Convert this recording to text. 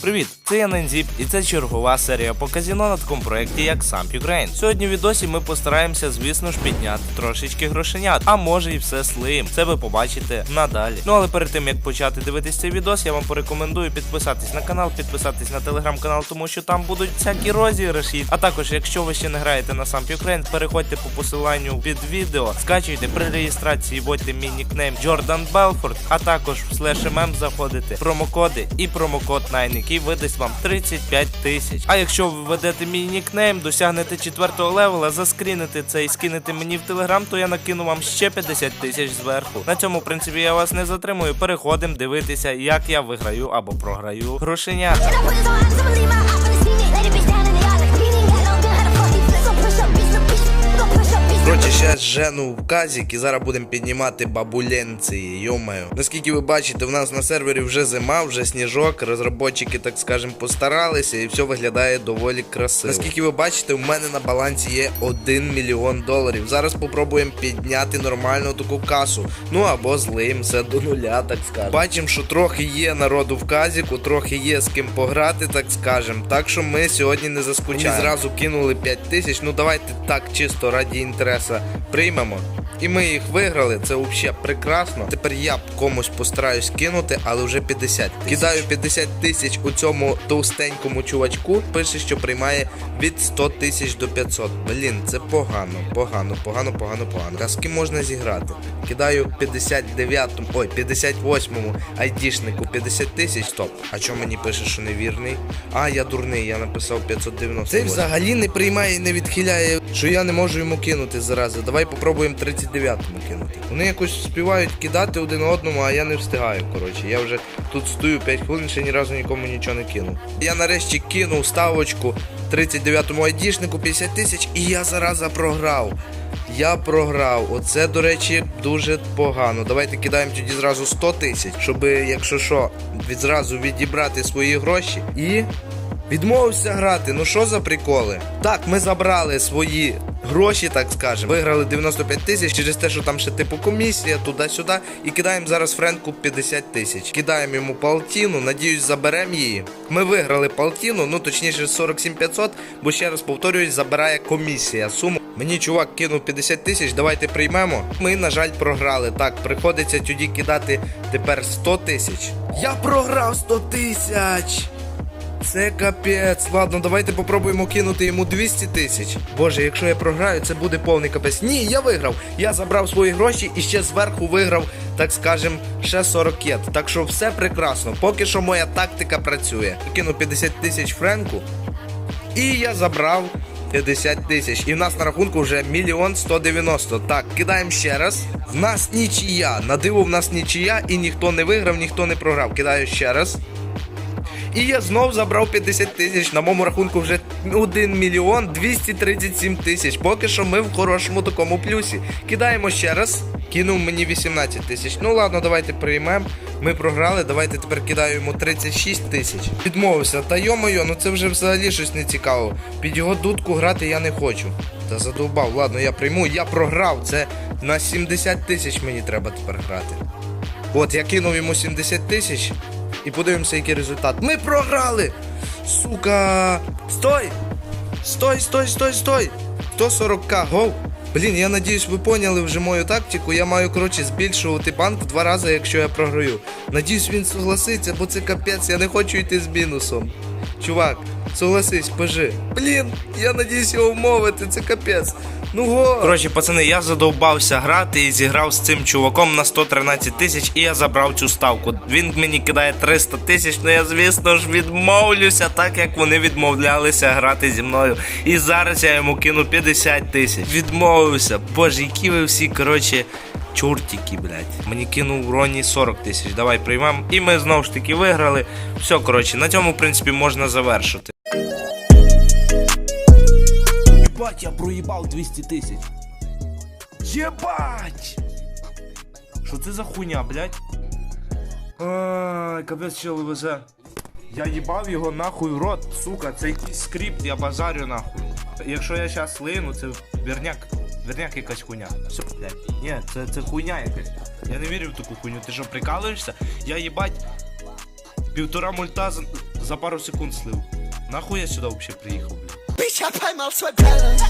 Привіт, це я Нензіп, і це чергова серія по казіно на такому проєкті, як Samp Ukraine. Сьогодні в відосі ми постараємося, звісно ж, підняти трошечки грошенят, а може і все слим. Це ви побачите надалі. Ну але перед тим як почати дивитись цей відос, я вам порекомендую підписатись на канал, підписатись на телеграм-канал, тому що там будуть всякі розіграші. А також, якщо ви ще не граєте на Samp Ukraine, переходьте по посиланню під відео, скачуйте при реєстрації, вводьте мій нікнейм Jordan Belfort, а також в слеш ММ заходите промокоди і промокод 9, який видасть вам 35 тисяч. А якщо ви введете мій нікнейм, досягнете 4 левела, заскріните це і скинете мені в телеграм, то я накину вам ще 50 тисяч зверху. На цьому принципі я вас не затримую. Переходимо дивитися, як я виграю або програю грошенята. Жену в казік і зараз будемо піднімати бабуленці, йомаю. Наскільки ви бачите, в нас на сервері вже зима, вже сніжок, розробники, так скажем, постаралися і все виглядає доволі красиво. Наскільки ви бачите, у мене на балансі є 1 мільйон доларів. Зараз попробуємо підняти нормальну таку касу. Ну або злиємося до нуля, так скажемо. Бачимо, що трохи є народу в казіку, трохи є з ким пограти, так скажем. Так що ми сьогодні не заскучаємо. Мені зразу кинули 5 тисяч. Ну давайте так чисто раді інтереса приймемо. І ми їх виграли, це взагалі прекрасно. Тепер я комусь постараюсь кинути, але вже 50 тисяч. Кидаю 50 тисяч у цьому товстенькому чувачку. Пише, що приймає від 100 тисяч до 500. Блін, це погано, погано, погано, погано, погано. Ким можна зіграти? Кидаю 59-му, ой, 58-му айдішнику 50 тисяч. Стоп. А чому мені пише, що невірний? А, я дурний, я написав 590. Це взагалі не приймає і не відхиляє, що я не можу йому кинути зарази. Давай попробуємо 39-му кинути. Вони якось співають кидати один одному, а я не встигаю. Коротше, я вже тут стою 5 хвилин, ще ні разу нікому нічого не кинув. Я нарешті кинув ставочку 39-му айдішнику 50 тисяч, і я зараза програв. Я програв. Оце, до речі, дуже погано. Давайте кидаємо тоді зразу 100 тисяч, щоб, якщо що, відразу відібрати свої гроші і. Відмовився грати, ну що за приколи? Так, ми забрали свої гроші, так скажемо. Виграли 95 тисяч через те, що там ще типу комісія, туди-сюди. І кидаємо зараз Френку 50 тисяч. Кидаємо йому палтіну, надіюсь, заберемо її. Ми виграли палтіну, ну точніше 47 500, бо ще раз повторююсь, забирає комісія. Суму. Мені чувак кинув 50 тисяч, давайте приймемо. Ми, на жаль, програли. Так, приходиться тоді кидати тепер 100 тисяч. Я програв 100 тисяч! Це капець. Ладно, давайте попробуємо кинути йому 200 тисяч. Боже, якщо я програю, це буде повний капець. Ні, я виграв. Я забрав свої гроші і ще зверху виграв, так скажем, ще 40 кет. Так що все прекрасно. Поки що моя тактика працює. Кину 50 тисяч френку. І я забрав 50 тисяч. І в нас на рахунку вже мільйон 190. Так, кидаємо ще раз. В нас нічия. На диво в нас нічия, і ніхто не виграв, ніхто не програв. Кидаю ще раз. І я знов забрав 50 тисяч. На моєму рахунку вже 1 мільйон 237 тисяч. Поки що ми в хорошому такому плюсі. Кидаємо ще раз. Кинув мені 18 тисяч. Ну ладно, давайте приймемо. Ми програли. Давайте тепер кидаю йому 36 тисяч. Відмовився. Та йо-моє, ну це вже взагалі щось не цікаво. Під його дудку грати я не хочу. Та задовбав. Ладно, я прийму. Я програв. Це на 70 тисяч мені треба тепер грати. От, я кинув йому 70 тисяч. І подивимося, який результат. Ми програли! Сука! Стой! Стой, стой, стой, стой! 140к, гоу! Блін, я надіюсь, ви поняли вже мою тактику. Я маю, коротше, збільшувати банк в два рази, якщо я програю. Надіюсь, він согласиться, бо це капець, я не хочу йти з мінусом. Чувак, согласись, пожи. Блін, я надіюсь його вмовити, це капець. Ну го. Коротше, пацани, я задовбався грати і зіграв з цим чуваком на 113 тисяч, і я забрав цю ставку. Він мені кидає 300 тисяч, ну я, звісно ж, відмовлюся, так як вони відмовлялися грати зі мною. І зараз я йому кину 50 тисяч. Відмовився. Боже, які ви всі, коротше. Чортики, блядь. Мені кинув Роні 40 тисяч. Давай приймемо. І ми знову ж таки виграли. Все, коротше, на цьому, в принципі, можна завершити. Ебать, я проїбав 200 тисяч. Єбать! Що це за хуйня, блядь? Ай, капець що везе. Я їбав його нахуй в рот, сука, це якийсь скрипт, я базарю нахуй. Якщо я щас слину, це верняк. Верняк якась хуйня. Все, блядь. Ні, це це хуйня якась. Я не вірю в таку хуйню. Ти що прикалуєшся? Я їбать півтора мульта за, за пару секунд слив. Нахуй я сюди взагалі приїхав, блядь. Bitch, I pay my balance.